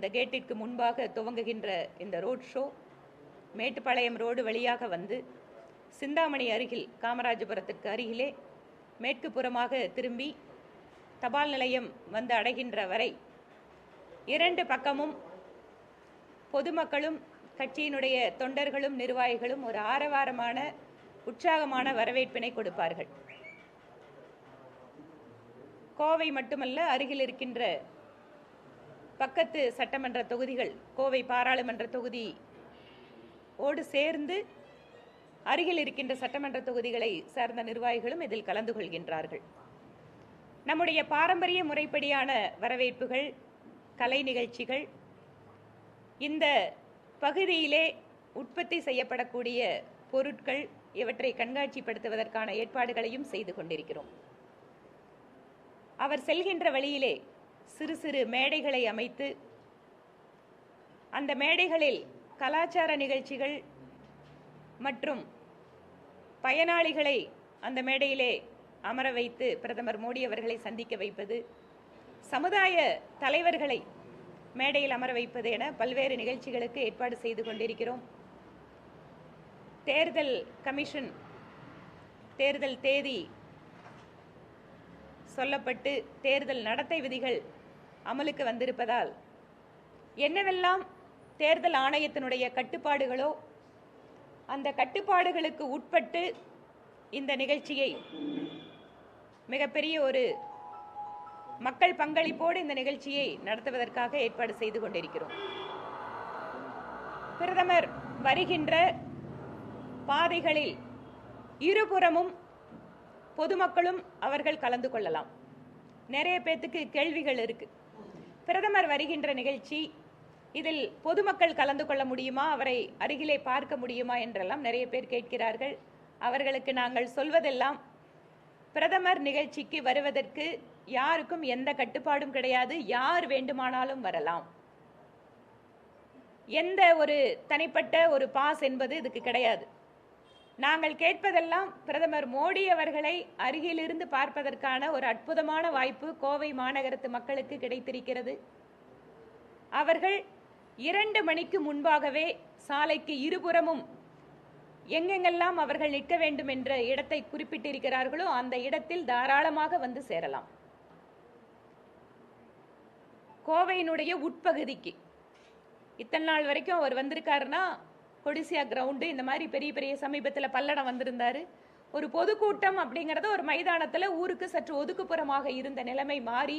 அந்த கேட்டிற்கு முன்பாக துவங்குகின்ற இந்த ரோட் ஷோ மேட்டுப்பாளையம் ரோடு வழியாக வந்து சிந்தாமணி அருகில் காமராஜபுரத்திற்கு அருகிலே மேற்கு புறமாக திரும்பி தபால் நிலையம் வந்து அடைகின்ற வரை இரண்டு பக்கமும் பொதுமக்களும் கட்சியினுடைய தொண்டர்களும் நிர்வாகிகளும் ஒரு ஆரவாரமான உற்சாகமான வரவேற்பினை கொடுப்பார்கள். கோவை மட்டுமல்ல அருகில் இருக்கின்ற பக்கத்து சட்டமன்ற தொகுதிகள் கோவை பாராளுமன்ற தொகுதி ஓடு சேர்ந்து அருகில் இருக்கின்ற சட்டமன்ற தொகுதிகளை சார்ந்த நிர்வாகிகளும் இதில் கலந்து கொள்கின்றார்கள். நம்முடைய பாரம்பரிய முறைப்படியான வரவேற்புகள் கலை நிகழ்ச்சிகள் இந்த பகுதியிலே உற்பத்தி செய்யப்படக்கூடிய பொருட்கள் இவற்றை கண்காட்சிப்படுத்துவதற்கான ஏற்பாடுகளையும் செய்து கொண்டிருக்கிறோம். அவர் செல்கின்ற வழியிலே சிறு சிறு மேடைகளை அமைத்து அந்த மேடைகளில் கலாச்சார நிகழ்ச்சிகள் மற்றும் பயனாளிகளை அந்த மேடையிலே அமர வைத்து பிரதமர் மோடி அவர்களை சந்திக்க வைப்பது சமுதாய தலைவர்களை மேடையில் அமர வைப்பது என பல்வேறு நிகழ்ச்சிகளுக்கு ஏற்பாடு செய்து கொண்டிருக்கிறோம். தேர்தல் கமிஷன் தேர்தல் தேதி சொல்லப்பட்டு தேர்தல் நடத்தை விதிகள் அமலுக்கு வந்திருப்பதால் என்னவெல்லாம் தேர்தல் ஆணையத்தினுடைய கட்டுப்பாடுகளோ அந்த கட்டுப்பாடுகளுக்கு உட்பட்டு இந்த நிகழ்ச்சியை மிகப்பெரிய ஒரு மக்கள் பங்களிப்போடு இந்த நிகழ்ச்சியை நடத்துவதற்காக ஏற்பாடு செய்து கொண்டிருக்கிறோம். பிரதமர் வருகின்ற பாதைகளில் இருபுறமும் பொதுமக்களும் அவர்கள் கலந்து கொள்ளலாம். நிறைய பேத்துக்கு கேள்விகள் இருக்கு. பிரதமர் வருகின்ற நிகழ்ச்சி இதில் பொதுமக்கள் கலந்து கொள்ள முடியுமா? அவரை அருகிலே பார்க்க முடியுமா? என்றெல்லாம் நிறைய பேர் கேட்கிறார்கள். அவர்களுக்கு நாங்கள் சொல்வதெல்லாம் பிரதமர் நிகழ்ச்சிக்கு வருவதற்கு யாருக்கும் எந்த கட்டுப்பாடும் கிடையாது. யார் வேண்டுமானாலும் வரலாம். எந்த ஒரு தனிப்பட்ட ஒரு பாஸ் என்பது இதுக்கு கிடையாது. நாங்கள் கேட்பதெல்லாம் பிரதமர் மோடி அவர்களை அருகிலிருந்து பார்ப்பதற்கான ஒரு அற்புதமான வாய்ப்பு கோவை மாநகரத்து மக்களுக்கு கிடைத்திருக்கிறது. அவர்கள் இரண்டு மணிக்கு முன்பாகவே சாலைக்கு இருபுறமும் எங்கெங்கெல்லாம் அவர்கள் நிற்க வேண்டும் என்ற இடத்தை குறிப்பிட்டிருக்கிறார்களோ அந்த இடத்தில் தாராளமாக வந்து சேரலாம். கோவையினுடைய உட்பகுதிக்கு இத்தனை நாள் வரைக்கும் அவர் வந்திருக்காருன்னா கொடிசியா கிரவுண்டு இந்த மாதிரி பெரிய பெரிய சமீபத்தில் பல்லடம் வந்திருந்தார். ஒரு பொதுக்கூட்டம் அப்படிங்கிறது ஒரு மைதானத்தில் ஊருக்கு சற்று ஒதுக்குப்புறமாக இருந்த நிலைமை மாறி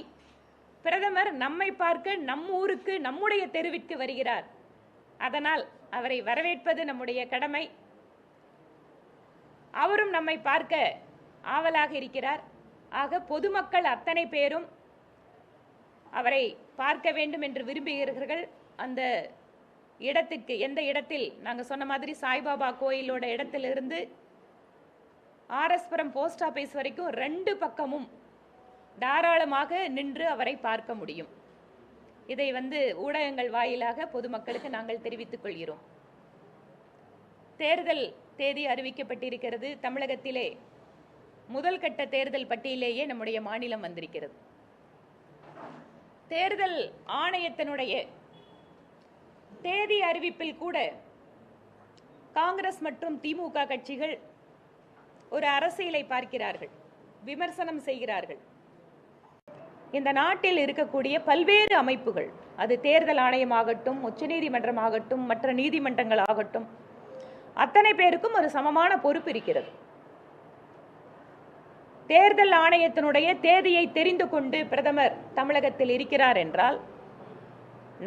பிரதமர் நம்மை பார்க்க நம் ஊருக்கு நம்முடைய தெருவிற்கு வருகிறார். அதனால் அவரை வரவேற்பது நம்முடைய கடமை. அவரும் நம்மை பார்க்க ஆவலாக இருக்கிறார். ஆக பொதுமக்கள் அத்தனை பேரும் அவரை பார்க்க வேண்டும் என்று விரும்புகிறீர்கள். அந்த இடத்துக்கு எந்த இடத்தில்? நாங்கள் சொன்ன மாதிரி சாய்பாபா கோயிலோட இடத்திலிருந்து ஆர்எஸ்புரம் போஸ்ட் ஆஃபீஸ் வரைக்கும் ரெண்டு பக்கமும் தாராளமாக நின்று அவரை பார்க்க முடியும். இதை வந்து ஊடகங்கள் வாயிலாக பொதுமக்களுக்கு நாங்கள் தெரிவித்துக் கொள்கிறோம். தேர்தல் தேதி அறிவிக்கப்பட்டிருக்கிறது. தமிழகத்திலே முதல் கட்ட தேர்தல் பட்டியலேயே நம்முடைய மாநிலம் வந்திருக்கிறது. தேர்தல் ஆணையத்தினுடைய தேதி அறிவிப்பில் கூட காங்கிரஸ் மற்றும் திமுக கட்சிகள் ஒரு அரசியலை பார்க்கிறார்கள் விமர்சனம் செய்கிறார்கள். இந்த நாட்டில் இருக்கக்கூடிய பல்வேறு அமைப்புகள் அது தேர்தல் ஆணையமாகட்டும் உச்சநீதிமன்றம் ஆகட்டும் மற்ற நீதிமன்றங்கள் ஆகட்டும் அத்தனை பேருக்கும் ஒரு சமமான பொறுப்பு இருக்கிறது. தேர்தல் ஆணையத்தினுடைய தேதியை தெரிந்து கொண்டு பிரதமர் தமிழகத்தில் இருக்கிறார் என்றால்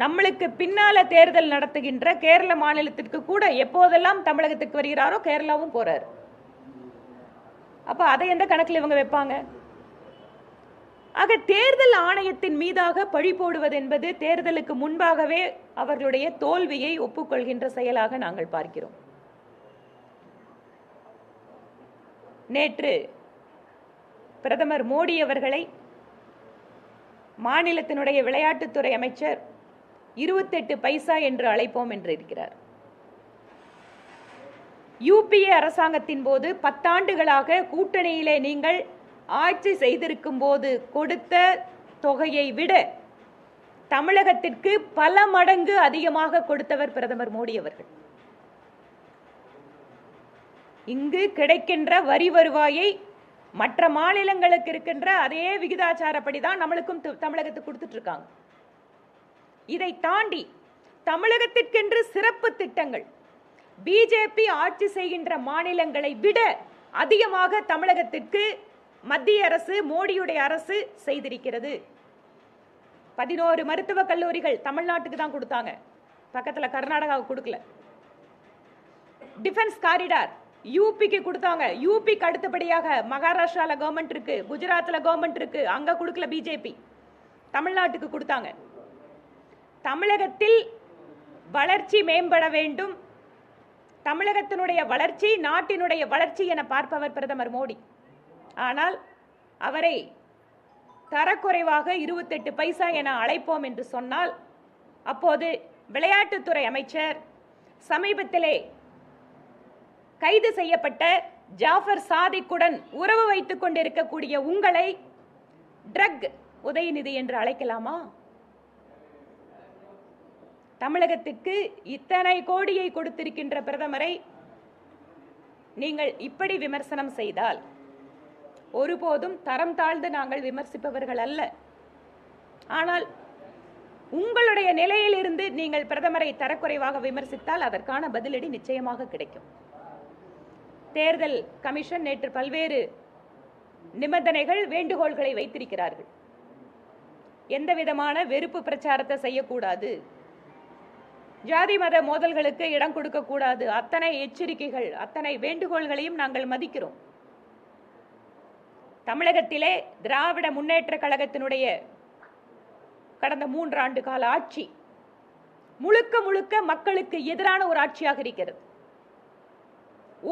நம்மளுக்கு பின்னால தேர்தல் நடத்துகின்ற கேரள மாநிலத்திற்கு கூட எப்போதெல்லாம் தமிழகத்துக்கு வருகிறாரோ கேரளாவும் போறார். அப்ப அதை எந்த கணக்கில் இவங்க வைப்பாங்க? ஆக தேர்தல் ஆணையத்தின் மீதாக பழி போடுவது என்பது தேர்தலுக்கு முன்பாகவே அவர்களுடைய தோல்வியை ஒப்புக்கொள்கின்ற செயலாக நாங்கள் பார்க்கிறோம். நேற்று பிரதமர் மோடி அவர்களை மாநிலத்தினுடைய விளையாட்டுத்துறை அமைச்சர் இருபத்தெட்டு பைசா என்று அழைப்போம் என்று இருக்கிறார். யூபிஏ அரசாங்கத்தின் போது பத்தாண்டுகளாக கூட்டணியிலே நீங்கள் ஆட்சி செய்திருக்கும் போது கொடுத்த தொகையை விட தமிழகத்திற்கு பல மடங்கு அதிகமாக கொடுத்தவர் பிரதமர் மோடி அவர்கள். இங்கு கிடைக்கின்ற வரி வருவாயை மற்ற மாநிலங்களுக்கு இருக்கின்ற அதே விகிதாச்சாரப்படி தான் நம்மளுக்கும் தமிழகத்துக்கு கொடுத்துட்டு இருக்காங்க. இதை தாண்டி தமிழகத்திற்கென்று சிறப்பு திட்டங்கள். பிஜேபி ஆட்சி செய்கின்ற மாநிலங்களை விட அதிகமாக தமிழகத்திற்கு மத்திய அரசு மோடியுடைய அரசு செய்திருக்கிறது. பதினோரு மருத்துவக் கல்லூரிகள் தமிழ்நாட்டுக்கு தான் கொடுத்தாங்க. பக்கத்தில் கர்நாடகாவுக்கு கொடுக்கல. டிஃபென்ஸ் காரிடார் யூபிக்கு கொடுத்தாங்க. யூபிக்கு அடுத்தபடியாக மகாராஷ்டிராவில் கவர்மெண்ட் இருக்கு குஜராத்தில் கவர்மெண்ட் இருக்கு அங்கே கொடுக்கல பிஜேபி. தமிழ்நாட்டுக்கு கொடுத்தாங்க. தமிழகத்தில் வளர்ச்சி மேம்பட வேண்டும். தமிழகத்தினுடைய வளர்ச்சி நாட்டினுடைய வளர்ச்சி என பார்ப்பவர் பிரதமர் மோடி. ஆனால் அவரை தரக்குறைவாக இருபத்தெட்டு பைசா என அழைப்போம் என்று சொன்னால் அப்போது விளையாட்டுத்துறை அமைச்சர் சமீபத்திலே கைது செய்யப்பட்ட ஜாஃபர் சாதிக்குடன் உறவு வைத்துக் கொண்டிருக்கக்கூடிய உங்களை ட்ரக் உதயநிதி என்று அழைக்கலாமா? தமிழகத்திற்கு இத்தனை கோடியை கொடுத்திருக்கின்ற பிரதமரை நீங்கள் இப்படி விமர்சனம் செய்தால் ஒருபோதும் தரம் தாழ்ந்து நாங்கள் விமர்சிப்பவர்கள் அல்ல. ஆனால் உங்களுடைய நிலையிலிருந்து நீங்கள் பிரதமரை தரக்குறைவாக விமர்சித்தால் அதற்கான பதிலடி நிச்சயமாக கிடைக்கும். தேர்தல் கமிஷன் நேற்று பல்வேறு நிபந்தனைகள் வேண்டுகோள்களை வைத்திருக்கிறார்கள். எந்த விதமான வெறுப்பு பிரச்சாரத்தை செய்யக்கூடாது. ஜாதி மத மோதல்களுக்கு இடம் கொடுக்கக்கூடாது அத்தனை எச்சரிக்கைகள் அத்தனை வேண்டுகோள்களையும் நாங்கள் மதிக்கிறோம். தமிழகத்திலே திராவிட முன்னேற்ற கழகத்தினுடைய கடந்த மூன்று ஆண்டு கால ஆட்சி முழுக்க முழுக்க மக்களுக்கு எதிரான ஒரு ஆட்சியாக இருக்கிறது.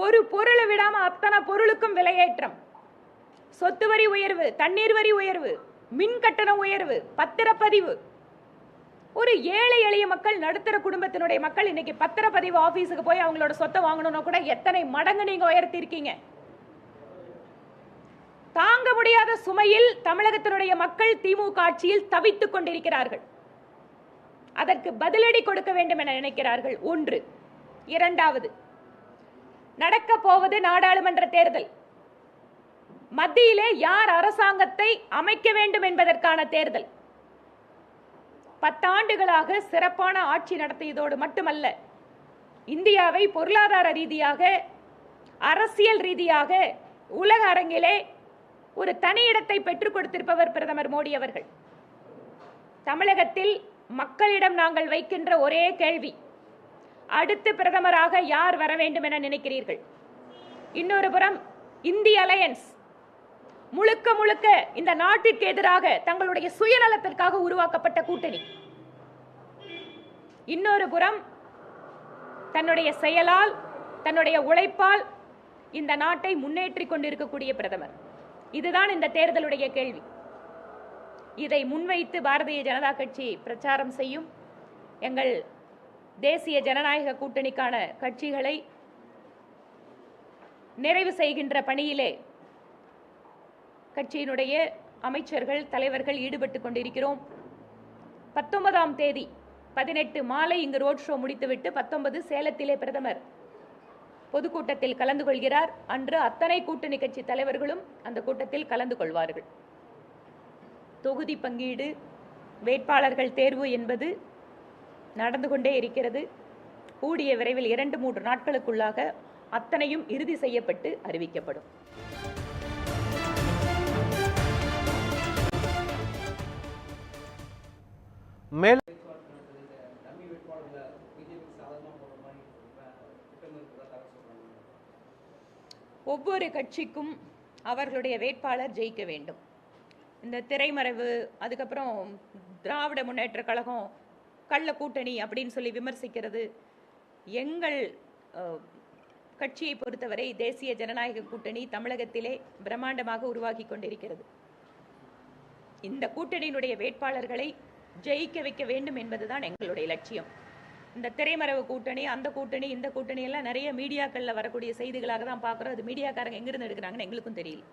ஒரு பொருளை விடாம அத்தனை பொருளுக்கும் விலையேற்றம். சொத்து வரி உயர்வு தண்ணீர் வரி உயர்வு மின் கட்டண உயர்வு பத்திரப்பதிவு ஒரு ஏழை எளிய மக்கள் நடுத்தர குடும்பத்தினுடைய மக்கள் இன்னைக்கு பத்திரப்பதிவு ஆபீஸுக்கு போய் அவங்களோட சொத்தை வாங்கணும்னா கூட எத்தனை மடங்கு நீங்க உயர்த்திருக்கீங்க? தாங்க முடியாத சுமையில் தமிழகத்தினுடைய மக்கள் திமுக ஆட்சியில் தவித்துக் கொண்டிருக்கிறார்கள். அதற்கு பதிலடி கொடுக்க வேண்டும் என நினைக்கிறார்கள். ஒன்று. இரண்டாவது. நடக்க போவது நாடாளுமன்ற தேர்தல். மத்தியிலே யார் அரசாங்கத்தை அமைக்க வேண்டும் என்பதற்கான தேர்தல். பத்தாண்டுகளாக சிறப்பான ஆட்சி நடத்தியதோடு மட்டுமல்ல இந்தியாவை பொருளாதார ரீதியாக அரசியல் ரீதியாக உலக அரங்கிலே ஒரு தனி இடத்தை பெற்றுக் கொடுத்திருப்பவர் பிரதமர் மோடி அவர்கள். தமிழகத்தில் மக்களிடம் நாங்கள் வைக்கின்ற ஒரே கேள்வி அடுத்து பிரதமராக யார் வர வேண்டும் என நினைக்கிறீர்கள்? இன்னொரு புறம் இந்திய அலையன்ஸ். முழுக்க முழுக்க இந்த நாட்டிற்கு எதிராக தங்களுடைய சுயநலத்திற்காக உருவாக்கப்பட்ட கூட்டணி. இன்னொரு புறம் தன்னுடைய செயலால் தன்னுடைய உழைப்பால் இந்த நாட்டை முன்னேற்றி கொண்டிருக்கக்கூடிய பிரதமர். இதுதான் இந்த தேர்தலுடைய கேள்வி. இதை முன்வைத்து பாரதிய ஜனதா கட்சி பிரச்சாரம் செய்யும் எங்கள் தேசிய ஜனநாயக கூட்டணிக்கான கட்சிகளை நிறைவு செய்கின்ற பணியிலே கட்சியினுடைய அமைச்சர்கள் தலைவர்கள் ஈடுபட்டு கொண்டிருக்கிறோம். பத்தொன்பதாம் தேதி பதினெட்டு மாலை இங்கு ரோட் ஷோ முடித்துவிட்டு பத்தொன்பது சேலத்திலே பிரதமர் பொதுக்கூட்டத்தில் கலந்து கொள்கிறார். அன்று அத்தனை கூட்டணி கட்சி தலைவர்களும் அந்த கூட்டத்தில் கலந்து கொள்வார்கள். தொகுதி பங்கீடு வேட்பாளர்கள் தேர்வு என்பது நடந்து கொண்டே இருக்கிறது. கூடிய விரைவில் இரண்டு மூன்று நாட்களுக்குள்ளாக அத்தனையும் இறுதி செய்யப்பட்டு அறிவிக்கப்படும். மேல் ஒவ்வொரு கட்சிக்கும் அவர்களுடைய வேட்பாளர் ஜெயிக்க வேண்டும். இந்த திரைமறைவு அதுக்கப்புறம் திராவிட முன்னேற்ற கழகம் கள்ள கூட்டணி அப்படின்னு சொல்லி விமர்சிக்கிறது. எங்கள் கட்சியை பொறுத்தவரை தேசிய ஜனநாயக கூட்டணி தமிழகத்திலே பிரம்மாண்டமாக உருவாகி கொண்டிருக்கிறது. இந்த கூட்டணியினுடைய வேட்பாளர்களை ஜெயிக்க வைக்க வேண்டும் என்பதுதான் எங்களுடைய லட்சியம். இந்த திரைமறைவு கூட்டணி அந்த கூட்டணி இந்த கூட்டணி எல்லாம் நிறைய மீடியாக்கள்ல வரக்கூடிய செய்திகளாக தான் பார்க்குறோம். அது மீடியாக்காரங்க எங்கிருந்து எடுக்கிறாங்கன்னு எங்களுக்கும் தெரியல.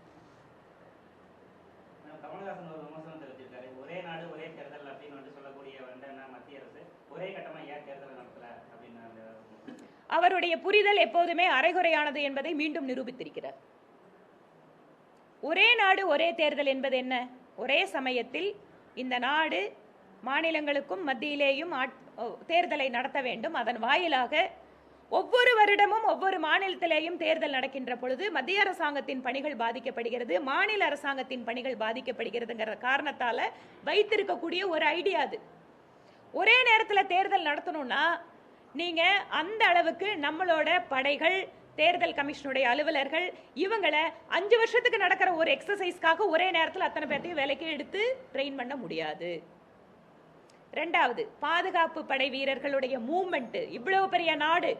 அவருடைய புரிதல் எப்போதுமே அரைகுறையானது என்பதை மீண்டும் நிரூபித்திருக்கிறார். ஒரே நாடு ஒரே தேர்தல் என்பது என்ன? ஒரே சமயத்தில் இந்த நாடு மாநிலங்களுக்கும் மத்தியிலேயும் ஆட்- தேர்தலை நடத்த வேண்டும். அதன் வாயிலாக ஒவ்வொரு வருடமும் ஒவ்வொரு மாநிலத்திலேயும் தேர்தல் நடக்கின்ற பொழுது மத்திய அரசாங்கத்தின் பணிகள் பாதிக்கப்படுகிறது. மாநில அரசாங்கத்தின் பணிகள் பாதிக்கப்படுகிறதுங்கிற காரணத்தால் வைத்திருக்கக்கூடிய ஒரு ஐடியா அது. ஒரே நேரத்தில் தேர்தல் நடத்தணும்னா நீங்கள் அந்த அளவுக்கு நம்மளோட படைகள் தேர்தல் கமிஷனுடைய அலுவலர்கள் இவங்களை அஞ்சு வருஷத்துக்கு நடக்கிற ஒரு எக்ஸசைஸ்க்காக ஒரே நேரத்தில் அத்தனை பேர்த்தையும் வேலைக்கு எடுத்து ட்ரெயின் பண்ண முடியாது. ரெண்டாவது பாதுகாப்பு படை வீரர்களுடைய மூவ்மெண்ட் இவ்வளவு பெரிய நாடு.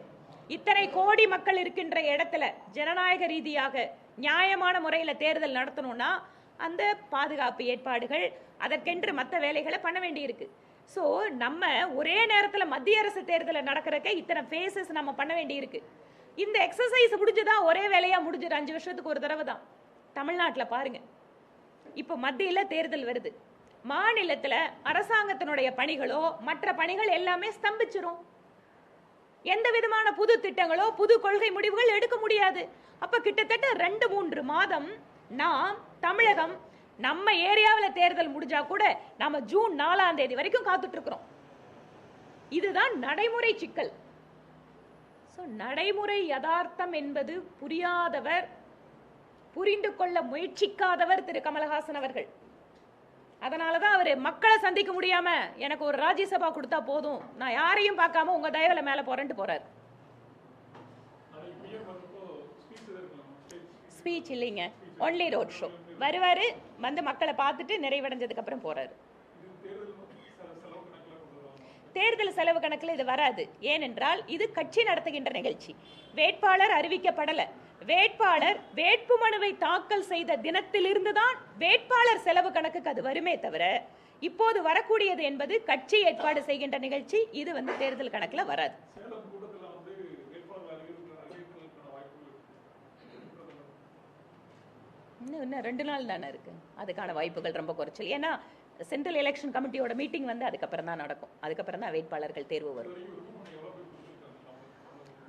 இத்தனை கோடி மக்கள் இருக்கின்ற இடத்துல ஜனநாயக ரீதியாக நியாயமான முறையில் தேர்தல் நடத்தணும்னா அந்த பாதுகாப்பு ஏற்பாடுகள் அதற்கென்று மற்ற வேலைகளை பண்ண வேண்டியிருக்கு. ஸோ நம்ம ஒரே நேரத்தில் மத்திய அரசு தேர்தலை நடக்கிறக்க இத்தனை ஃபேஸஸ் நம்ம பண்ண வேண்டியிருக்கு. இந்த எக்ஸசைஸ் முடிஞ்சுதான் ஒரே வேலையாக முடிஞ்சிடும் அஞ்சு வருஷத்துக்கு ஒரு தடவை தான் தமிழ்நாட்டில் பாருங்க. இப்போ மத்தியில் தேர்தல் வருது. மாநிலத்தில் அரசாங்கத்தினுடைய பணிகளோ மற்ற பணிகள் எல்லாமே ஸ்தம்பிச்சிரும். எந்த விதமான புது திட்டங்களோ புது கொள்கை முடிவுகள் எடுக்க முடியாது. அப்ப கிட்டத்தட்ட ரெண்டு மூன்று மாதம் நாம் தமிழகம் நம்ம ஏரியாவில் தேர்தல் முடிஞ்சா கூட நாம ஜூன் நாலாம் தேதி வரைக்கும் காத்துட்டு இருக்கிறோம் இதுதான் நடைமுறை சிக்கல். ஸோ நடைமுறை யதார்த்தம் என்பது புரியாதவர் புரிந்து கொள்ள முயற்சிக்காதவர் திரு கமலஹாசன் அவர்கள். அதனால தான் அவர் மக்களை சந்திக்க முடியாம எனக்கு ஒரு ராஜ்யசபா கொடுத்தா போதும். நான் யாரையும் பார்க்காம உங்க தயவில் மேல போறேன்ட்டு போறாரு. ஸ்பீச் இல்லைங்க. ஒன்லி ரோட் ஷோ வருவார் வந்து மக்களை பார்த்துட்டு நிறைவடைஞ்சதுக்கு அப்புறம் போறாரு. தேர்தல் செலவு கணக்கில் இது வராது. ஏனென்றால் இது கட்சி நடத்துகின்ற நிகழ்ச்சி. வேட்பாளர் அறிவிக்கப்படலை. வேட்பாளர் வேட்புமனுவை தாக்கல் செய்த தினத்திலிருந்து தான் வேட்பாளர் செலவு கணக்குக்கு அது வருமே தவிர இப்போது வரக்கூடியது என்பது கட்சி ஏற்பாடு செய்கின்ற நிகழ்ச்சி. இது வந்து தேர்தல் கணக்கில் வராது. இன்னும் இன்னும் ரெண்டு நாள் தானே இருக்கு. அதுக்கான வாய்ப்புகள் ரொம்ப குறைச்சல். ஏன்னா சென்ட்ரல் எலெக்ஷன் கமிட்டியோட மீட்டிங் வந்து அதுக்கப்புறம் தான் நடக்கும். அதுக்கப்புறம் தான் வேட்பாளர்கள் தேர்வு வரும்.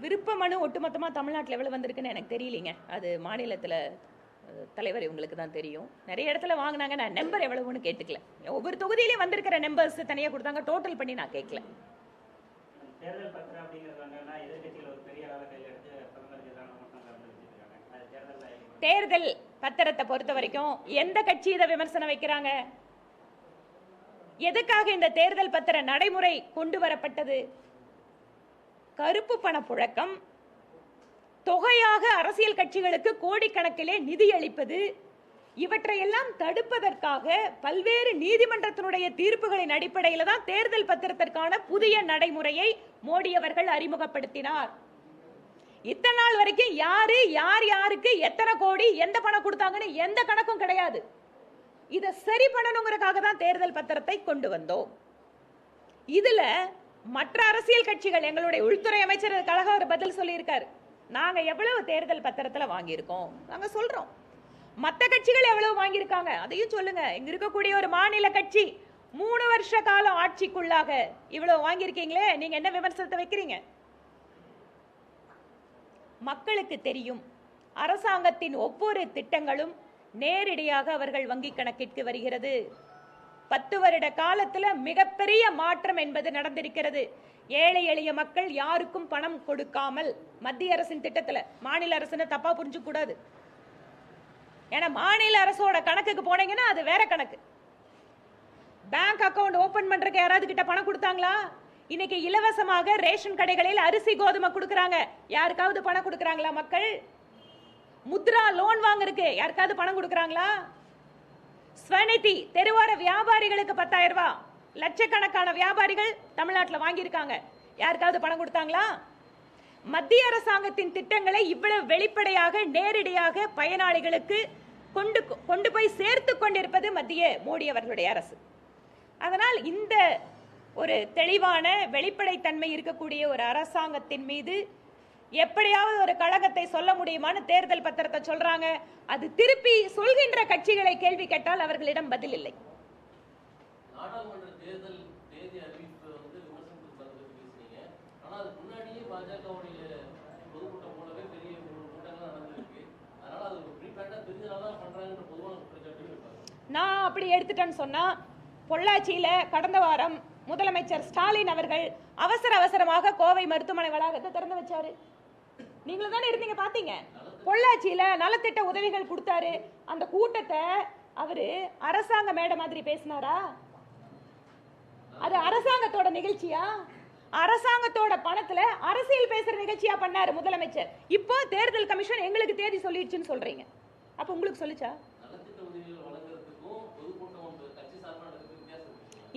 விருப்ப மனு ஒட்டுமொத்தமா தமிழ்நாட்டில் எவ்வளவு வந்திருக்குன்னு எனக்கு தெரியலீங்க. அது மாநிலத்துல தலைவர் இவங்களுக்கு தான் தெரியும். நிறைய இடத்துல வாங்கினாங்க. நான் நம்பர் எவ்வளவுன்னு கேட்டுக்கல. ஒவ்வொரு தொகுதியிலையும் வந்திருக்கிற நம்பர்ஸ் தனியா கொடுத்தாங்க. டோட்டல் பண்ணி நான் கேட்கல. தேர்தல் பத்திரத்தை பொறுத்த வரைக்கும் எந்த கட்சி இதை விமர்சனம் வைக்கிறாங்க? எதுக்காக இந்த தேர்தல் பத்திர நடைமுறை கொண்டு வரப்பட்டது? கருப்பு பண புழக்கம். தொகையாக அரசியல் கட்சிகளுக்கு கோடிக்கணக்கிலே நிதி அளிப்பது. இவற்றையெல்லாம் தடுப்பதற்காக பல்வேறு நீதிமன்றத்தினுடைய தீர்ப்புகளின் அடிப்படையில் தான் தேர்தல் பத்திரத்திற்கான புதிய நடைமுறையை மோடி அவர்கள் அறிமுகப்படுத்தினார். இத்தனை நாள் வரைக்கும் யாரு யார் யாருக்கு எத்தனை கோடி எந்த பணம் கொடுத்தாங்கன்னு எந்த கணக்கும் கிடையாது. இதை சரி பண்ணணுங்கிறதுக்காக தான் தேர்தல் பத்திரத்தை கொண்டு வந்தோம். இதுல மற்ற அரசியல் கட்சிகள் எங்களுடைய உள்துறை அமைச்சர் கழக அவர் பதில் சொல்லியிருக்காரு. நாங்க எவ்வளவு தேர்தல் பத்திரத்துல வாங்கியிருக்கோம்? நாங்க சொல்றோம். மற்ற கட்சிகள் எவ்வளவு வாங்கியிருக்காங்க? அதையும் சொல்லுங்க. இங்க இருக்கக்கூடிய ஒரு மாநில கட்சி மூணு வருஷ காலம் ஆட்சிக்குள்ளாக இவ்வளவு வாங்கியிருக்கீங்களே? நீங்க என்ன விமர்சனத்தை வைக்கிறீங்க? மக்களுக்கு தெரியும். அரசாங்கத்தின் ஒவ்வொரு திட்டங்களும் நேரடியாக அவர்கள் வங்கி கணக்கிற்கு வருகிறது. பத்து வருட காலத்துல மிகப்பெரிய மாற்றம் என்பது நடந்திருக்கிறது. ஏழை எளிய மக்கள் யாருக்கும் பணம் கொடுக்காமல் மத்திய அரசின் திட்டத்துல மாநில அரசுன்னு தப்பா புரிஞ்சுக்கூடாது. ஏன்னா மாநில அரசோட கணக்குக்கு போனீங்கன்னா அது வேற கணக்கு. பேங்க் அக்கவுண்ட் ஓபன் பண்றதுக்கு யாராவது கிட்ட பணம் கொடுத்தாங்களா? இன்னைக்கு இலவசமாக ரேஷன் கடைகளில் அரிசி கோதுமை கொடுக்கறாங்க. யாருக்காவது பணம் கொடுக்கறாங்களா மக்கள்? முத்ரா லோன் வாங்குறதுக்கு யாருக்காவது பணம் கொடுக்கறாங்களா? ஸ்வநிதி தெருவோர வியாபாரிகளுக்கு பத்தாயிரம் ரூபாய் லட்சக்கணக்கான வியாபாரிகள் தமிழ்நாட்டில் வாங்கியிருக்காங்க. யாருக்காவது பணம் கொடுத்தாங்களா? மத்திய அரசாங்கத்தின் திட்டங்களை இவ்வளவு வெளிப்படையாக நேரடியாக பயனாளிகளுக்கு கொண்டு கொண்டு போய் சேர்த்து கொண்டிருப்பது மத்திய மோடி அவர்களுடைய அரசு. அதனால் இந்த ஒரு தெளிவான வெளிப்படைத்தன்மை இருக்கக்கூடிய ஒரு அரசாங்கத்தின் மீது எப்படியாவது ஒரு கழகத்தை சொல்ல முடியுமான்னு தேர்தல் பத்திரத்தை சொல்றாங்க. அது திருப்பி சொல்கின்ற கட்சிகளை கேள்வி கேட்டால் அவர்களிடம் பதில் இல்லை. நான் அப்படி எடுத்துட்டேன்னு சொன்னா பொள்ளாச்சியில கடந்த வாரம் முதலமைச்சர் ஸ்டாலின் அவர்கள் அவசர அவசரமாக கோவை மருத்துவமனை வளாகத்தை திறந்து வச்சாரு. நீங்களும் தானே இருந்தீங்க பார்த்தீங்க பொள்ளாச்சியில் நலத்திட்ட உதவிகள் கொடுத்தாரு. அந்த கூட்டத்தை அவர் அரசாங்க மேடை மாதிரி பேசினாரா? அது அரசாங்கத்தோட நிகழ்ச்சியா? அரசாங்கத்தோட பணத்துல அரசியல் பேசுற நிகழ்ச்சியா பண்ணாரு முதலமைச்சர். இப்போ தேர்தல் கமிஷன் எங்களுக்கு தேதி சொல்லிடுச்சுன்னு சொல்றீங்க. அப்ப உங்களுக்கு சொல்லுச்சா?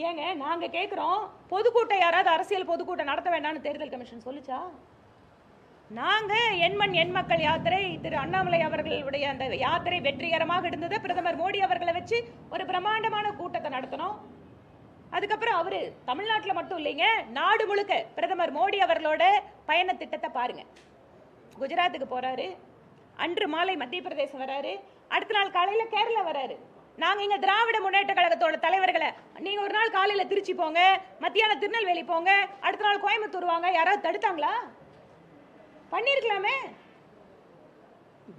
ஏங்க நாங்க கேக்குறோம் பொதுக்கூட்டம் யாராவது அரசியல் பொதுக்கூட்டம் நடத்த வேண்டாம்னு தேர்தல் கமிஷன் சொல்லுச்சா? நாங்கள் எண்மண் எண் மக்கள் யாத்திரை திரு அண்ணாமலை அவர்களுடைய அந்த யாத்திரை வெற்றிகரமாக இருந்தது. பிரதமர் மோடி அவர்களை வச்சு ஒரு பிரம்மாண்டமான கூட்டத்தை நடத்தினோம். அதுக்கப்புறம் அவர் தமிழ்நாட்டில் மட்டும் இல்லைங்க நாடு முழுக்க பிரதமர் மோடி அவர்களோட பயண திட்டத்தை பாருங்க. குஜராத்துக்கு போகிறாரு அன்று மாலை மத்திய பிரதேசம் வராரு அடுத்த நாள் காலையில் கேரளா வராரு. நாங்கள் இங்கே திராவிட முன்னேற்ற கழகத்தோட தலைவர்களை நீங்கள் ஒரு நாள் காலையில் திருச்சி போங்க மத்தியானம் திருநெல்வேலி போங்க அடுத்த நாள் கோயம்புத்தூர் வாங்க யாராவது தடுத்தாங்களா? பண்ணிருக்கலாமே.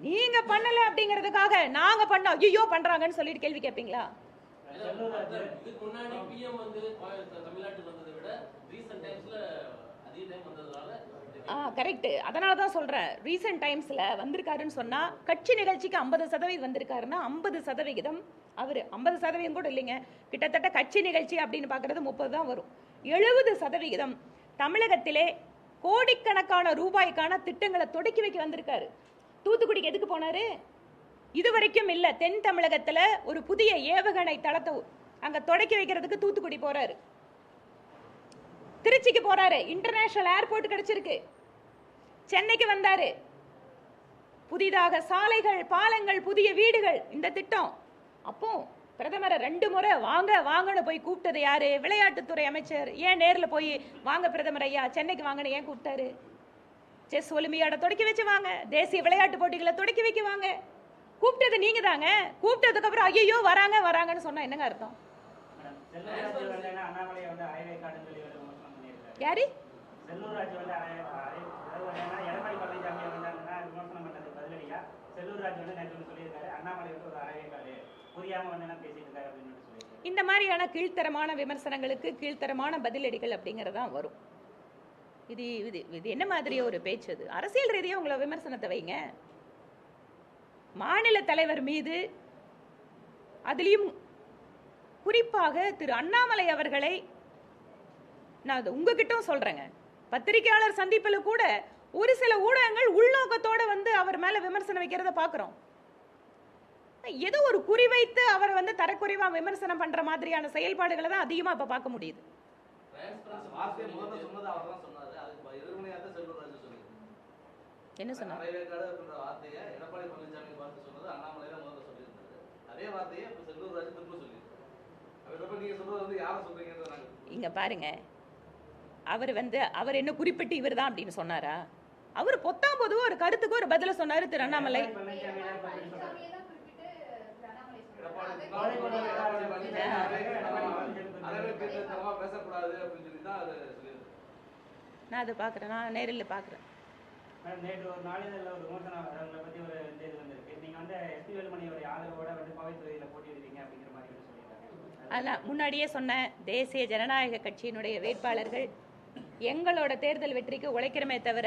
நீங்க பண்ணல அப்படிங்கிறதுக்காக நாங்க பண்ணோம் ஐயோ பண்றாங்கன்னு சொல்லிட்டு கேள்வி கேட்பீங்களா கரெக்ட் அதனால தான் சொல்றேன். ரீசெண்ட் டைம்ஸ்ல வந்திருக்காருன்னு சொன்னா கட்சி நிகழ்ச்சிக்கு ஐம்பது சதவீதம் வந்திருக்காருன்னா ஐம்பது சதவிகிதம். அவர் ஐம்பது சதவீதம் கூட இல்லைங்க. கிட்டத்தட்ட கட்சி நிகழ்ச்சி அப்படின்னு பார்க்கறது முப்பது தான் வரும். எழுபது சதவிகிதம் தமிழகத்திலே கோடிக்கணக்கான ரூபாய்க்கான திட்டங்களை தொடக்கி வைக்க வந்திருக்காரு. தூத்துக்குடிக்கு எதுக்கு போனாரு? இது வரைக்கும் தென் தமிழகத்தில் ஒரு புதிய ஏவுகணை தளத்தை அங்கே தொடக்கி வைக்கிறதுக்கு தூத்துக்குடி போறாரு. திருச்சிக்கு போறாரு இன்டர்நேஷனல் ஏர்போர்ட் கிடைச்சிருக்கு. சென்னைக்கு வந்தாரு. புதிதாக சாலைகள் பாலங்கள் புதிய வீடுகள் இந்த திட்டம். அப்போ பிரதமரை ரெண்டு முறை வாங்க வாங்கன்னு போய் கூப்பிட்டது யாரு? விளையாட்டுத்துறை அமைச்சர். ஏன் நேர்ல போய் வாங்க பிரதமர் ஐயா சென்னைக்கு வாங்கன்னு ஏன் கூப்பிட்டாரு? செஸ் ஒலிம்பியாட தொடக்கி வச்சு வாங்க. தேசிய விளையாட்டு போட்டிகளை தொடக்கி வைக்க வாங்க. கூப்பிட்டது நீங்க தாங்க. கூப்பிட்டதுக்கு அப்புறம் ஐயோ வராங்க வராங்கன்னு சொன்னா என்னங்க அர்த்தம்? மேடம் செல்லூர் இந்த மாதிரியான கீழ்த்தரமான விமர்சனங்களுக்கு கீழ்த்தரமான பதிலடிகள் அப்படிங்கறதுதான் வரும். இது இது இது என்ன மாதிரி ஒரு பேச்சு அது? அரசியல் ரீதியாக உங்களை விமர்சனத்தை வைங்க. மாநில தலைவர் மீது அதிலையும் குறிப்பாக திரு அண்ணாமலை அவர்களை நான் அது உங்ககிட்டயும் சொல்றேங்க. பத்திரிகையாளர் சந்திப்பில் கூட ஒரு சில ஊடகங்கள் உள்நோக்கத்தோடு வந்து அவர் மேலே விமர்சனம் வைக்கிறத பார்க்குறோம் ஏதோ ஒரு குறிவைத்து அவரை வந்து தரக்குறைவா விமர்சனம் பண்ற மாதிரியான செயல்பாடுகளை தான் அதிகமா இப்ப பார்க்க முடியுது. தான் தான் என்ன சொன்னார்? தான் இங்க பாருங்க. அவர் வந்து அவர் என்ன குறிப்பிட்டு இவர்தான் அப்படின்னு சொன்னாரா? அவர் பொத்தாம் பொதுவா ஒரு கருத்துக்கு ஒரு பதில சொன்னாரு திரு அண்ணாமலை. நான் அதை பாக்குறேன் நான் நேரில் பாக்குறேன் மேடம் நேற்று ஒரு நாளிதழில் ஒரு விமர்சனம் அவங்களை பத்தி ஒரு செய்தி வந்திருக்கு. நீங்க வந்து எஸ்பி வேலுமணியோட ஆதரவோட வந்து கோவை தொகுதியில போட்டியிடுவீங்க அப்படிங்கிற மாதிரி சொல்லியிருக்காங்க. அதான் முன்னாடியே சொன்ன தேசிய ஜனநாயக கட்சியினுடைய வேட்பாளர்கள் எங்களோட தேர்தல் வெற்றிக்கு உழைக்கிறமே தவிர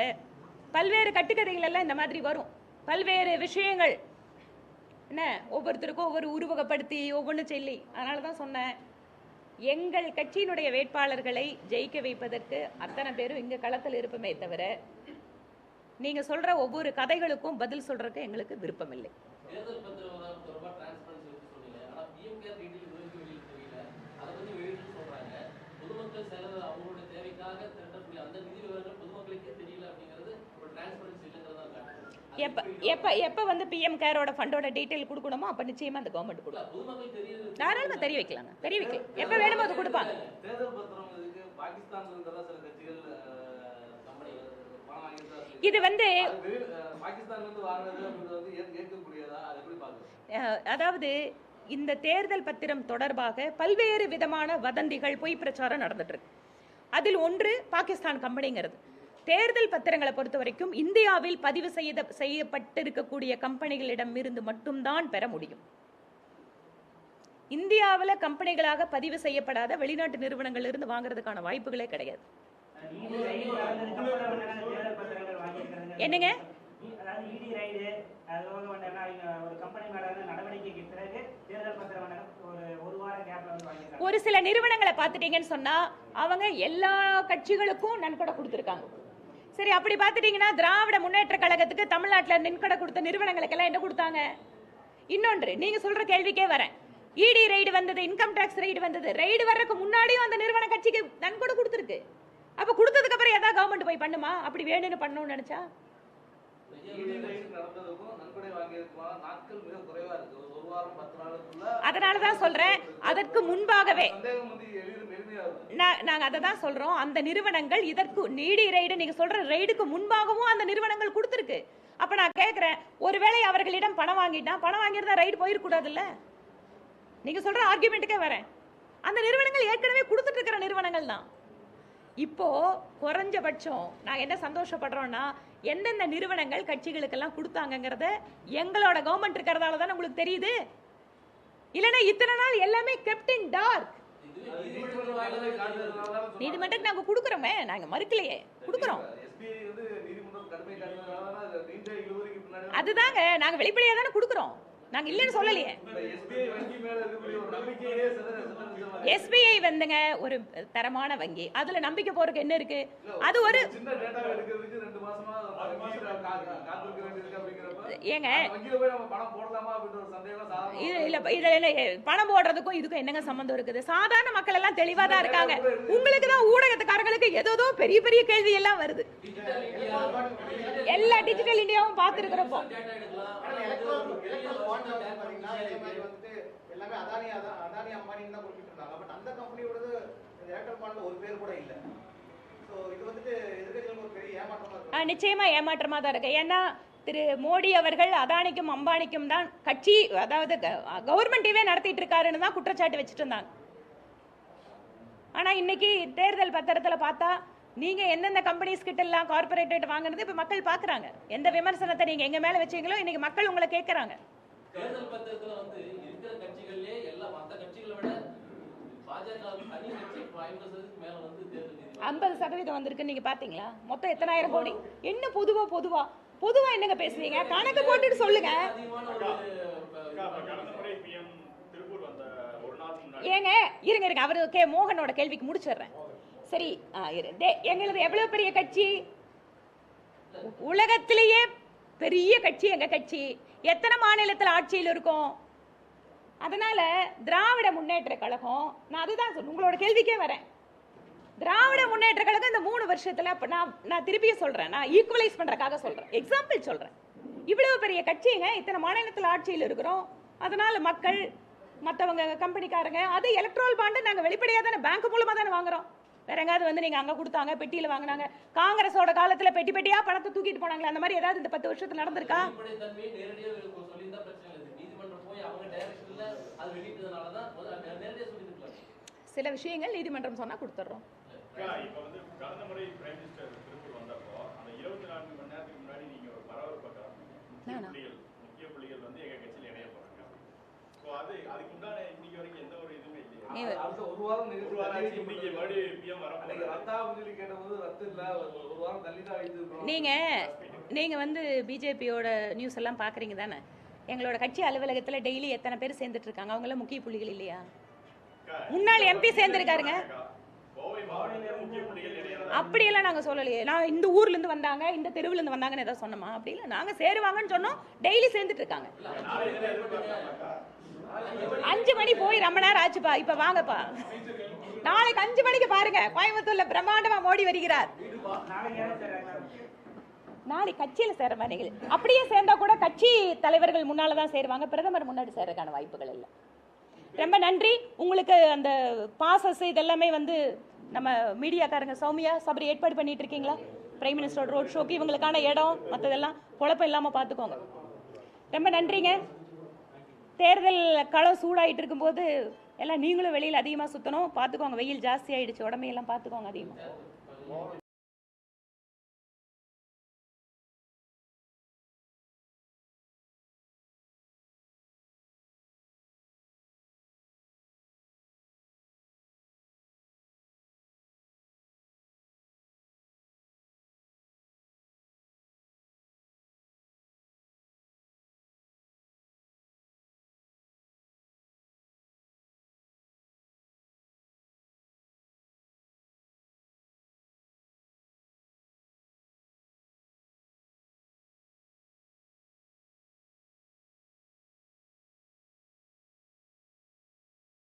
பல்வேறு கட்டுக்கதைகள் எல்லாம் இந்த மாதிரி வரும். பல்வேறு விஷயங்கள் என்ன ஒவ்வொருத்தருக்கும் ஒவ்வொரு உருவகப்படுத்தி ஒவ்வொன்றும் சொல்லி. அதனால தான் சொன்னேன். எங்கள் கட்சியினுடைய வேட்பாளர்களை ஜெயிக்க வைப்பதற்கு அத்தனை பேரும் இங்கே களத்தில் இருப்போமே தவிர நீங்கள் சொல்கிற ஒவ்வொரு கதைகளுக்கும் பதில் சொல்கிறதுக்கு எங்களுக்கு விருப்பம் இல்லை தேர்தல் பத்திரம் தொடர்பாக டிரான்ஸ்பரன்சி பற்றி சொன்னீங்க ஆனா பிஎம் கேர் டீட்டெயில் இது வரைக்கும் வெளியில தெரியல அதை பத்தி வெளியிட்டு சொல்றாங்க பொதுமக்கள் செலவு அவங்களுடைய தேவைக்காக திரட்டக்கூடிய அந்த நிதி விவரங்கள் பொதுமக்களுக்கே தெரியல அப்படிங்கிறது ஒரு டிரான்ஸ்பரன்சி இல்லைங்கிறதா காட்டுது அது எப்ப எப்ப எப்ப வந்து பிஎம் கேரோட ஃபண்டோட டீட்டெயில் கொடுக்கணுமோ அப்ப நிச்சயமா அந்த கவர்மெண்ட் கொடுக்கும். பொதுமக்கள் தெரியுது. தாராளமா தெரிய வைக்கலாங்க. தெரிய வைக்கலாம் எப்ப வேணுமோ அது கொடுப்பாங்க. இது வந்து அதாவது இந்த தேர்தல் பத்திரம் தொடர்பாக பல்வேறு விதமான வதந்திகள் பொய் பிரச்சாரம் நடந்துட்டு இருக்கு. அதில் ஒன்று பாகிஸ்தான் கம்பெனிங்கிறது. தேர்தல் பத்திரங்களை பொறுத்த வரைக்கும் இந்தியாவில் பதிவு செய்த செய்யப்பட்டிருக்கக்கூடிய கம்பெனிகளிடம் இருந்து மட்டும்தான் பெற முடியும். இந்தியாவில் கம்பெனிகளாக பதிவு செய்யப்படாத வெளிநாட்டு நிறுவனங்கள் இருந்து வாங்குறதுக்கான வாய்ப்புகளே கிடையாது. என்னங்க? ஒரு ஒரு சில நிறுவனங்களை பார்த்துட்டீங்கன்னு சொன்னா அவங்க எல்லா கட்சிகளுக்கும் நன்கொடை கொடுத்துருக்காங்க. சரி அப்படி பார்த்துட்டீங்கன்னா திராவிட முன்னேற்ற கழகத்துக்கு தமிழ்நாட்டில் நன்கொடை கொடுத்த நிறுவனங்களுக்கெல்லாம் என்ன கொடுத்தாங்க? இன்னொன்று நீங்க சொல்ற கேள்விக்கே வரேன். இடி ரைடு வந்தது இன்கம் டாக்ஸ் ரைடு வந்தது ரைடு வர்றதுக்கு முன்னாடியும் அந்த நிறுவன கட்சிக்கு நன்கொடை கொடுத்துருக்கு. அப்ப கொடுத்ததுக்கு அப்புறம் ஏதாவது கவர்மெண்ட் போய் பண்ணுமா? அப்படி வேணும்னு பண்ணணும்னு நினைச்சா? அதனாலதான் தான் சொல்றேன் அதற்கு முன்பாகவே சந்தேகம் நாங்க அதை தான் சொல்றோம். அந்த நிறுவனங்கள் இதற்கு நீடி ரைடு நீங்க சொல்ற ரைடுக்கு முன்பாகவும் அந்த நிறுவனங்கள் கொடுத்துருக்கு. அப்ப நான் கேட்குறேன் ஒருவேளை அவர்களிடம் பணம் வாங்கிட்டா பணம் வாங்கியிருந்தா ரைடு போயிருக்கூடாதுல்ல? நீங்க சொல்ற ஆர்குமெண்ட்டுக்கே வரேன். அந்த நிறுவனங்கள் ஏற்கனவே கொடுத்துட்டு இருக்கிற நிறுவனங்கள் தான். இப்போ குறைஞ்சபட்சம் நான் என்ன சந்தோஷப்படுறோம்னா எந்தெந்த நிறுவனங்கள் கட்சிகளுக்கெல்லாம் கொடுத்தாங்கங்கிறத எங்களோட கவர்மெண்ட் இருக்கிறதால தானே உங்களுக்கு தெரியுது? இல்லைன்னா இத்தனை நாள் எல்லாமே கெப்டின் டார்க் நீதிமன்றத்துக்கு நாங்க கொடுக்குறோமே. நாங்க மறுக்கலையே. கொடுக்குறோம். அதுதாங்க. நாங்க வெளிப்படையா தானே கொடுக்குறோம். நாங்க இல்லைன்னு சொல்லலையே. எஸ்பிஐ வந்துங்க ஒரு தரமான வங்கி. அதுல நம்பிக்கை போறதுக்கு என்ன இருக்கு? அது ஒரு ஏங்க. இதுல பணம் போடுறதுக்கும் இதுக்கும் என்னங்க சம்பந்தம் இருக்குது? சாதாரண மக்கள் எல்லாம் தெளிவா தான் இருக்காங்க. உங்களுக்கு தான் ஊடகத்துக்காரங்களுக்கு ஏதோ பெரிய பெரிய கேள்வி எல்லாம் வருது. எல்லா டிஜிட்டல் இந்தியாவும் பார்த்துருக்கிறப்போ எல்லாமே அதானி அதா- அதானி அம்பானின்னு தான் குறிப்பிட்டு இருந்தாங்க பட் அந்த கம்பெனியோடது இந்த எலக்ட்ரல் பாண்ட்ல ஒரு பேர் கூட இல்ல. சோ இது வந்துட்டு எதிர்க்கட்சிகளுக்கு ஒரு பெரிய ஏமாற்றமா இருக்கு. ஆ, நிச்சயமா ஏமாற்றமா தான் இருக்கு. ஏன்னா திரு மோடி அவர்கள் அதானிக்கும் அம்பானிக்கும் தான் கட்சி அதாவது கவர்மெண்ட்டவே நடத்திட்டு இருக்காருன்னு தான் குற்றச்சாட்டு வச்சுட்டு இருந்தாங்க. ஆனா இன்னைக்கு தேர்தல் பத்திரத்துல பார்த்தா நீங்க எந்தெந்த கம்பெனிஸ் கிட்ட எல்லாம் கார்பரேட் வாங்குறது இப்ப மக்கள் பாக்குறாங்க. எந்த விமர்சனத்தை நீங்க எங்க மேல வச்சீங்களோ இன்னைக்கு மக்கள் உங்களை கேக்குறாங்க. தேர்தல் பத்திரத்துல வந்து இருக்கிற கட்சிகள்லயே எல்லா மத்த கட்சிகளை விட பாஜக தனி கட்சி ஐம்பது சதவீதம் வந்திருக்கு நீங்க பாத்தீங்களா? மொத்தம் எத்தனாயிரம் கோடி என்ன பொதுவா பொதுவா? பொதுவா என்னங்க பேசுறீங்க? கணக்கு போட்டுட்டு சொல்லுங்க. அதிகமான ஒரு அப்ப கடந்த முறை பிஎம் திருப்பூர் வந்த ஒரு நாள் முன்னாடி. ஏங்க இருங்க இருங்க. அவரு கே மோகனோட கேள்விக்கு முடிச்சிடுறேன். சரி ஆ, இரு. டே, எங்களுது எவ்வளவு பெரிய கட்சி? உலகத்திலேயே பெரிய கட்சி எங்க கட்சி? எத்தனை மாநிலத்தில் ஆட்சியில் இருக்கோம்? அதனால் திராவிட முன்னேற்ற கழகம் நான் அதுதான் சொல்றேன் உங்களோட கேள்விக்கே வரேன். திராவிட முன்னேற்ற கழகம் இந்த மூணு வருஷத்தில் அப்போ நான் நான் திருப்பியும் சொல்கிறேன் நான் ஈக்குவலைஸ் பண்ணுறக்காக சொல்கிறேன் எக்ஸாம்பிள் சொல்கிறேன் இவ்வளோ பெரிய கட்சிங்க இத்தனை மாநிலத்தில் ஆட்சியில் இருக்கிறோம். அதனால் மக்கள் மற்றவங்க கம்பெனிக்காரங்க அது எலக்ட்ரல் பாண்டு நாங்கள் வெளிப்படையாக தானே பேங்க் மூலமாக தானே வாங்குறோம். வேற எங்காவது வந்து நீங்கள் அங்கே கொடுத்தாங்க பெட்டியில் வாங்கினாங்க. காங்கிரஸோட காலத்தில் பெட்டி பெட்டியாக பணத்தை தூக்கிட்டு போனாங்களே அந்த மாதிரி ஏதாவது இந்த பத்து வருஷத்தில் நடந்திருக்கா? அது வெளியிட்டதுனால தான் முதல்ல நேரடியா சொல்லியிருக்கலாம் சில விஷயங்கள் நீதிமன்றம் சொன்னா கொடுத்துட்றோம் இப்ப வந்து கடந்த முறை பிரைம் மினிஸ்டர் திருப்பூர் வந்தப்போ அந்த இருபத்தி நான்கு மணி நேரத்துக்கு முன்னாடி நீங்க ஒரு பரபரப்பை கிளப்பினீங்க. முக்கிய? புள்ளிகள் வந்து எங்க கட்சியில இணைய போறாங்க. சோ அது அதுக்கு உண்டான இன்னைக்கு வரைக்கும் எந்த ஒரு இதுவுமே இல்லையா? நீ- அடுத்த ஒரு வாரம் நிகழ்ச்சி ஒரு வாரம் ஆச்சு, தள்ளி இன்னைக்கு வைக்கப்பட்டது. மறுபடியும் பிஎம் வர அன்னைக்கு ரத்தா அப்படின்னு சொல்லி கேட்டபோது ரத்து இல்ல ஒரு ஒரு வாரம் தள்ளி தான் வைத்திருக்கிறோம் நீங்க நீங்க வந்து பிஜேபியோட நியூஸ் எல்லாம் பாக்குறீங்க தானே? எங்களோட கட்சி அலுவலகத்துல டெய்லி எத்தனை பேர் சேர்ந்துட்டு இருக்காங்க அவங்க எல்லாம் முக்கிய புள்ளிகள் இல்லையா? முன்னாள் எம்பி சேர்ந்திருக்காருங்க. அப்படியெல்லாம் நாங்க சொல்லலையே. நான் இந்த ஊர்ல இருந்து வந்தாங்க இந்த தெருவுல இருந்து வந்தாங்கன்னு ஏதாவது சொன்னோமா? அப்படி இல்லை. நாங்க சேருவாங்கன்னு சொன்னோம். டெய்லி சேர்ந்துட்டு இருக்காங்க? அஞ்சு மணி போய் ரொம்ப நேரம் ஆச்சுப்பா. இப்ப வாங்கப்பா. நாளைக்கு அஞ்சு மணிக்கு பாருங்க. கோயம்புத்தூர்ல பிரம்மாண்டமா மோடி வருகிறார். நாளை கட்சியில் சேர மாதிரி அப்படியே சேர்ந்தா கூட கட்சி தலைவர்கள் முன்னால் தான் சேருவாங்க. பிரதமர் முன்னாடி சேர்றதுக்கான வாய்ப்புகள் இல்லை. ரொம்ப நன்றி. உங்களுக்கு அந்த பாசஸ் இதெல்லாமே வந்து நம்ம மீடியாக்காரங்க சௌமியா சபரி ஏற்பாடு பண்ணிட்டு இருக்கீங்களா? பிரைம் மினிஸ்டரோட ரோட் ஷோக்கு இவங்களுக்கான இடம் மற்றதெல்லாம் குழப்பம் இல்லாமல் பார்த்துக்கோங்க ரொம்ப நன்றிங்க. தேர்தல் களம் சூடாயிட்டு இருக்கும்போது எல்லாம் நீங்களும் வெளியில் அதிகமாக சுற்றணும் பார்த்துக்கோங்க வெயில் ஜாஸ்தி ஆகிடுச்சு உடம்பையெல்லாம் பார்த்துக்கோங்க அதிகமாக